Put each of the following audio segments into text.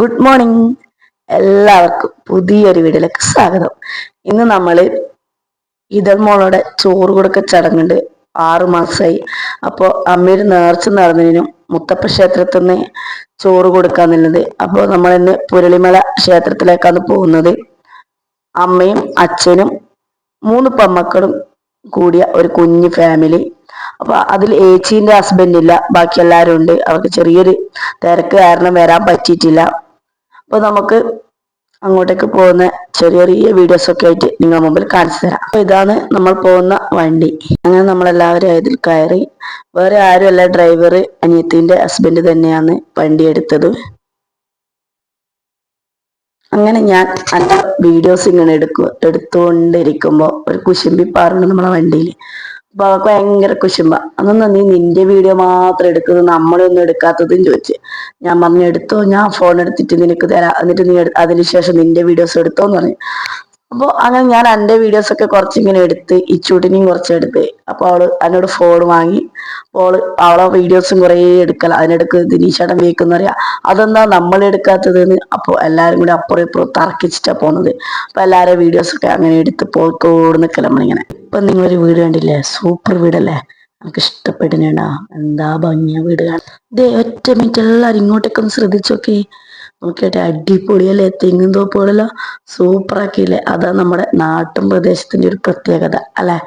Good morning എല്ലാവർക്കും പുതിയൊരു വീഡിയോയിലേക്ക് സ്വാഗതം. ഇന്ന് നമ്മൾ ഇതൾ മോളോടെ ചോറ് കൊടുക്ക ചടങ്ങുണ്ട്. ആറു മാസമായി അപ്പോൾ അമ്മയുടെ നേർച്ച നടന്നതിനും മുത്തപ്പ ക്ഷേത്രത്തിൽ നിന്ന് ചോറ് കൊടുക്കാന്നുള്ളത് അപ്പോൾ നമ്മൾ ഇന്ന് പുരളിമല ക്ഷേത്രത്തിലേക്കാണ് പോകുന്നത്. അമ്മയും അച്ഛനും മൂന്ന് പമ്മക്കളും കൂടിയ ഒരു കുഞ്ഞു ഫാമിലി അപ്പൊ അതിൽ ഏച്ചീന്റെ ഹസ്ബൻഡ് ഇല്ല. ബാക്കി എല്ലാവരും ഉണ്ട്. അവർക്ക് ചെറിയൊരു തിരക്ക് കാരണം വരാൻ പറ്റിയിട്ടില്ല. അപ്പൊ നമുക്ക് അങ്ങോട്ടേക്ക് പോകുന്ന ചെറിയ ചെറിയ വീഡിയോസ് ഒക്കെ ആയിട്ട് നിങ്ങൾ മുമ്പിൽ കാണിച്ചു തരാം. അപ്പൊ ഇതാണ് നമ്മൾ പോകുന്ന വണ്ടി. അങ്ങനെ നമ്മളെല്ലാവരും അതിൽ കയറി. വേറെ ആരുമല്ല ഡ്രൈവർ അനിയത്തിന്റെ ഹസ്ബൻഡ് തന്നെയാണ് വണ്ടി എടുത്തത്. അങ്ങനെ ഞാൻ വീഡിയോസ് ഇങ്ങനെ എടുക്കുക എടുത്തുകൊണ്ടിരിക്കുമ്പോൾ ഒരു കുശുമ്പി പാറുണ്ട് നമ്മളെ വണ്ടിയിൽ. ഭയങ്കര കുശുമ്പ. അതൊന്നും നീ നിന്റെ വീഡിയോ മാത്രം എടുക്കുന്നത് നമ്മളൊന്നും എടുക്കാത്തതും ചോദിച്ചു. ഞാൻ പറഞ്ഞു എടുത്തോ ഞാൻ ഫോൺ എടുത്തിട്ട് നിനക്ക് തരാം. എന്നിട്ട് നീ അതിനുശേഷം നിന്റെ വീഡിയോസ് എടുത്തോന്ന് പറഞ്ഞു. അപ്പോൾ അങ്ങനെ ഞാൻ എന്റെ വീഡിയോസ് ഒക്കെ കുറച്ചിങ്ങനെ എടുത്ത് ഈ ചുടിനെയും കുറച്ച് എടുത്ത്. അപ്പോൾ അവൾ എന്നോട് ഫോൺ വാങ്ങി. അപ്പോൾ അവളെ വീഡിയോസും കുറേ എടുക്കല. അതിനെടുക്ക് ദിനീഷേട്ടൻ വീക്കെന്ന് പറയാ അതെന്താ നമ്മൾ എടുക്കാത്തതെന്ന്? അപ്പോൾ എല്ലാവരും കൂടി അപ്പുറം ഇപ്പുറം തർക്കിച്ചിട്ടാണ് പോകുന്നത് അപ്പോൾ എല്ലാവരുടെ വീഡിയോസൊക്കെ അങ്ങനെ എടുത്ത് പോയിക്കോട് നിൽക്കല നമ്മളിങ്ങനെ. ഇപ്പം നിങ്ങളൊരു വീട് കണ്ടില്ലേ? സൂപ്പർ വീടല്ലേ? നമുക്ക് ഇഷ്ടപ്പെടുന്നേടാ എന്താ ഭംഗിയ വീട് ഇതേ ഒറ്റ മിനിറ്റ് എല്ലാവരും ഇങ്ങോട്ടേക്കൊന്ന് ശ്രദ്ധിച്ചോക്കെ നോക്കിയിട്ട് അടിപൊളിയല്ലേ? തെങ്ങും തോപ്പുകളെല്ലാം സൂപ്പറാക്കിയില്ലേ അതാ നമ്മുടെ നാട്ടും പ്രദേശത്തിന്റെ ഒരു പ്രത്യേകത അല്ലെ?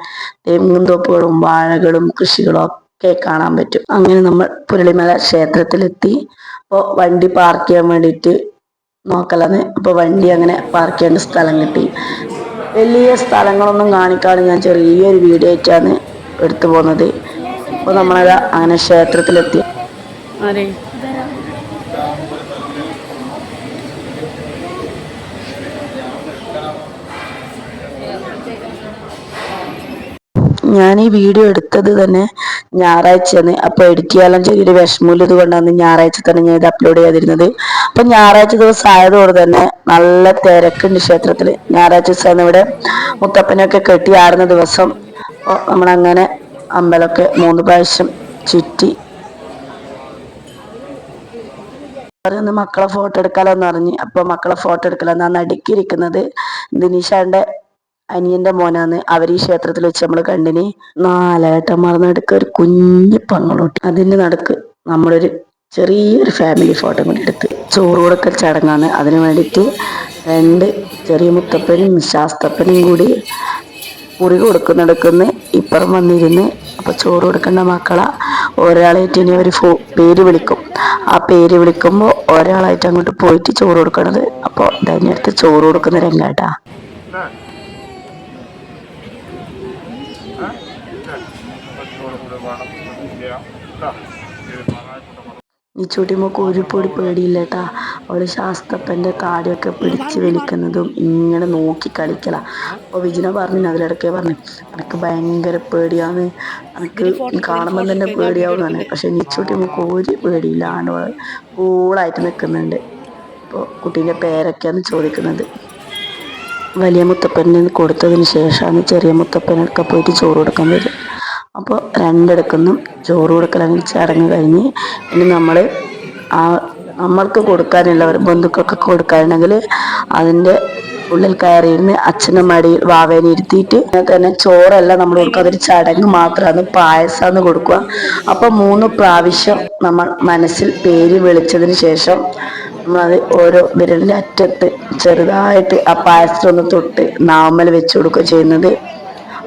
തെങ്ങും തോപ്പുകളും വാഴകളും കൃഷികളും ഒക്കെ കാണാൻ പറ്റും. അങ്ങനെ നമ്മൾ പുരളിമല ക്ഷേത്രത്തിലെത്തി. അപ്പോൾ വണ്ടി പാർക്ക് ചെയ്യാൻ വേണ്ടിയിട്ട് നോക്കലാന്ന് അപ്പോൾ വണ്ടി അങ്ങനെ പാർക്ക് ചെയ്യേണ്ട സ്ഥലം കിട്ടി. വലിയ സ്ഥലങ്ങളൊന്നും കാണിക്കാതെ ഞാൻ ചെറിയൊരു വീഡിയോ ആയിട്ടാണ് എടുത്തു പോകുന്നത്. അപ്പോൾ നമ്മളത് അങ്ങനെ ക്ഷേത്രത്തിലെത്തി. ഞാൻ ഈ വീഡിയോ എടുത്തത് തന്നെ ഞായറാഴ്ചയാണ്. അപ്പൊ എഡിറ്റ് ചെയ്യാൻ ചെറിയൊരു വിഷമമില്ലത് കൊണ്ടാണ് ഞായറാഴ്ച തന്നെ ഞാൻ ഇത് അപ്ലോഡ് ചെയ്തിരുന്നത് അപ്പൊ ഞായറാഴ്ച ദിവസം ആയതോടെ തന്നെ നല്ല തിരക്കുണ്ട് ക്ഷേത്രത്തിൽ ഞായറാഴ്ച ദിവസം ഇവിടെ മുത്തപ്പനൊക്കെ കെട്ടി ആടുന്ന ദിവസം. നമ്മളങ്ങനെ അമ്പലമൊക്കെ മൂന്ന് പ്രാവശ്യം ചുറ്റി. മക്കളെ ഫോട്ടോ എടുക്കാലോന്ന് പറഞ്ഞു. അപ്പൊ മക്കളെ ഫോട്ടോ എടുക്കലോ. എന്നാണ് അടുക്കിയിരിക്കുന്നത് ദിനീഷാന്റെ അനിയന്റെ മോനാന്ന് അവർ ഈ ക്ഷേത്രത്തിൽ വെച്ച് നമ്മൾ കണ്ടിന്. നാലേട്ടന്മാർ നടുക്ക് ഒരു കുഞ്ഞു പങ്ങളോട്ട്. അതിന്റെ നടുക്ക് നമ്മളൊരു ചെറിയൊരു ഫാമിലി ഫോട്ടോ കൂടി എടുത്ത്. ചോറ് കൊടുക്കൽ ചടങ്ങാണ് അതിന് വേണ്ടിയിട്ട് രണ്ട് ചെറിയ മുത്തപ്പനും ശാസ്തപ്പനും കൂടി മുറി കൊടുക്കുന്നിടക്കുന്ന ഇപ്പുറം വന്നിരുന്ന് അപ്പൊ ചോറ് കൊടുക്കേണ്ട മക്കളെ. ഒരാളായിട്ട് ഇനി ഒരു ഫോ പേര് വിളിക്കും. ആ പേര് വിളിക്കുമ്പോൾ ഒരാളായിട്ട് അങ്ങോട്ട് പോയിട്ട് ചോറ് കൊടുക്കണത്. അപ്പോൾ ധന്യടുത്ത് ചോറ് കൊടുക്കുന്ന രംഗാട്ടാ. ഈ ചുടിമൊക്കെ ഒരു പൊടി പേടിയില്ല കേട്ടാ അവൾ ശാസ്ത്രപ്പന്റെ താടിയൊക്കെ പിടിച്ച് വലിക്കുന്നതും ഇങ്ങനെ നോക്കി കളിക്കല. അപ്പോൾ വിജിന പറഞ്ഞു അതിലിടയ്ക്ക് പറഞ്ഞു എനിക്ക് ഭയങ്കര പേടിയാണ്. എനിക്ക് കാണുമ്പോൾ തന്നെ പേടിയാവും പറഞ്ഞു. പക്ഷെ നിച്ചുട്ടിമൊക്കെ ഒരു പേടിയില്ല. ആണ്ടവൾ കൂളായിട്ട് നിൽക്കുന്നുണ്ട് അപ്പോൾ കുട്ടീന്റെ പേരൊക്കെയാണ് ചോദിക്കുന്നത്. വലിയ മുത്തപ്പനെ കൊടുത്തതിന് ശേഷമാണ് ചെറിയ മുത്തപ്പനൊക്കെ പോയിട്ട് ചോറ് കൊടുക്കാൻ വരും അപ്പോൾ രണ്ടിടക്കുന്നും. ചോറ് കൊടുക്കലങ്ങനെ ചടങ്ങ് കഴിഞ്ഞ് ഇനി നമ്മൾ ആ നമ്മൾക്ക് കൊടുക്കാനുള്ളവർ ബന്ധുക്കൾക്ക് കൊടുക്കാനുണ്ടെങ്കിൽ അതിന്റെ ഉള്ളിൽ കയറിയിരുന്ന് അച്ഛന്റെ മടിയിൽ വാവേനെ ഇരുത്തിയിട്ട് തന്നെ ചോറല്ല നമ്മൾ കൊടുക്കുക അതൊരു ചടങ്ങ് മാത്രമാണ് പായസമെന്ന് കൊടുക്കുക. അപ്പോൾ മൂന്ന് പ്രാവശ്യം നമ്മൾ മനസ്സിൽ പേര് വിളിച്ചതിന് ശേഷം നമ്മളത് ഓരോ വിരലിന്റെ അറ്റത്ത് ചെറുതായിട്ട് ആ പായസത്തിൽ തൊട്ട് നാമൽ വെച്ച് കൊടുക്കുക ചെയ്യുന്നത്.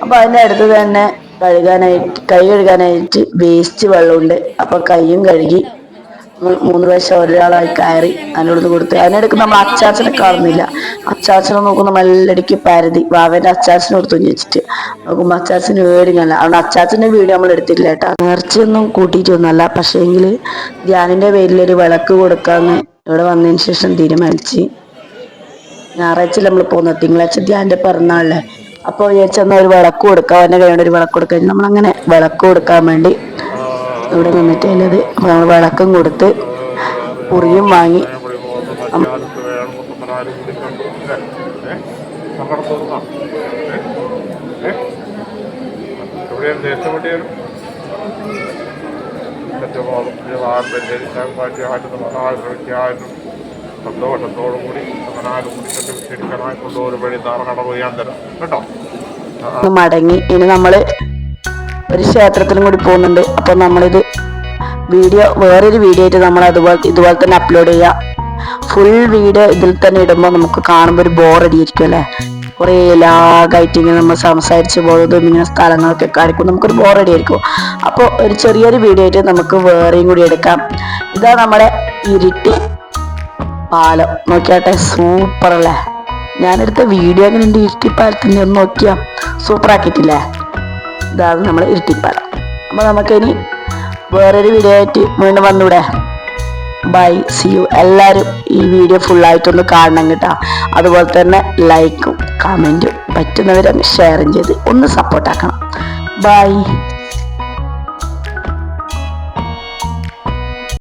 അപ്പോൾ അതിന്റെ അടുത്ത് തന്നെ കഴുകാനായിട്ട് കൈ കഴുകാനായിട്ട് വേസ്റ്റ് വെള്ളമുണ്ട്. അപ്പൊ കൈയും കഴുകി മൂന്ന് പ്രാവശ്യം ഒരാളായി കയറി അതിനോട് കൊടുത്ത്. അതിനിടയ്ക്ക് നമ്മൾ അച്ചാച്ചനെ കാണുന്നില്ല. അച്ചാച്ചനെ നോക്കുന്ന മെല്ലടിക്ക് പരതി വാവേന്റെ അച്ചാച്ചനെ കൊടുത്തു ചോദിച്ചിട്ട് നോക്കുമ്പോൾ അച്ചാച്ചന് വേടിങ്ങല്ല അതുകൊണ്ട് അച്ചാച്ചന്റെ വീട് നമ്മൾ എടുത്തില്ല കേട്ടോ. നേർച്ചയൊന്നും കൂട്ടിയിട്ടൊന്നുമല്ല പക്ഷേങ്കിൽ ധ്യാനിന്റെ പേരിലൊരു വിളക്ക് കൊടുക്കാന്ന് ഇവിടെ വന്നതിന് ശേഷം തീരുമാനിച്ച് ഞായറാഴ്ച നമ്മൾ പോകുന്നത്? തിങ്കളാഴ്ച ധ്യാന്റെ പിറന്നാളല്ലേ? അപ്പോൾ വിചാരിച്ചെന്നാൽ ഒരു വിളക്ക് കൊടുക്കാം അവന്റെ കൈകൊണ്ട് ഒരു വിളക്ക് കൊടുക്കാൻ നമ്മളങ്ങനെ വിളക്ക് കൊടുക്കാൻ വേണ്ടി ഇവിടെ നിന്നിട്ട് നമ്മൾ വിളക്കും കൊടുത്ത് കുറിയും വാങ്ങി സന്തോഷത്തോടും കൂടി അങ്ങനാലും കൂടി കെട്ടി ശരിക്കനായി കൊണ്ടുപോകുന്ന വഴി ധാരണ ചെയ്യാൻ തരാം. കേട്ടോ? മടങ്ങി. ഇനി നമ്മൾ ഒരു ക്ഷേത്രത്തിലും കൂടി പോകുന്നുണ്ട്. അപ്പോൾ നമ്മളിത് വീഡിയോ വേറൊരു വീഡിയോ ആയിട്ട് നമ്മൾ അതുപോലെ ഇതുപോലെ തന്നെ അപ്ലോഡ് ചെയ്യാം. ഫുൾ വീഡിയോ ഇതിൽ തന്നെ ഇടുമ്പോൾ നമുക്ക് കാണുമ്പോൾ ഒരു ബോറടിയായിരിക്കും അല്ലേ? കുറേ ലാഗായിട്ട് ഇങ്ങനെ നമ്മൾ സംസാരിച്ച് പോകുന്നതും ഇങ്ങനെ സ്ഥലങ്ങളൊക്കെ കാണിക്കും നമുക്കൊരു ബോറടി ആയിരിക്കും അപ്പോൾ ഒരു ചെറിയൊരു വീഡിയോ ആയിട്ട് നമുക്ക് വേറെയും കൂടി എടുക്കാം. ഇതാ നമ്മുടെ ഇരിട്ടി. പാലം. നോക്കിയാട്ടെ സൂപ്പർ അല്ലേ? ഞാനെടുത്ത വീഡിയോ അങ്ങനെ ഉണ്ട് ഇരട്ടിപ്പാലത്തിന്റെ ഒന്ന് നോക്കിയാ? സൂപ്പർ ആക്കിയിട്ടില്ലേ? ഇതാണ് നമ്മൾ ഇരുട്ടിപ്പാലം. അപ്പോൾ നമുക്കിനി വേറൊരു വീഡിയോ ആയിട്ട് വീണ്ടും വന്നൂടെ. ബൈ സി യു എല്ലാവരും ഈ വീഡിയോ ഫുള്ളായിട്ടൊന്ന് കാണണം കേട്ടോ. അതുപോലെ തന്നെ ലൈക്കും കമന്റും പറ്റുന്നവരൊന്ന് ഷെയറും ചെയ്ത് ഒന്ന് സപ്പോർട്ടാക്കണം ബൈ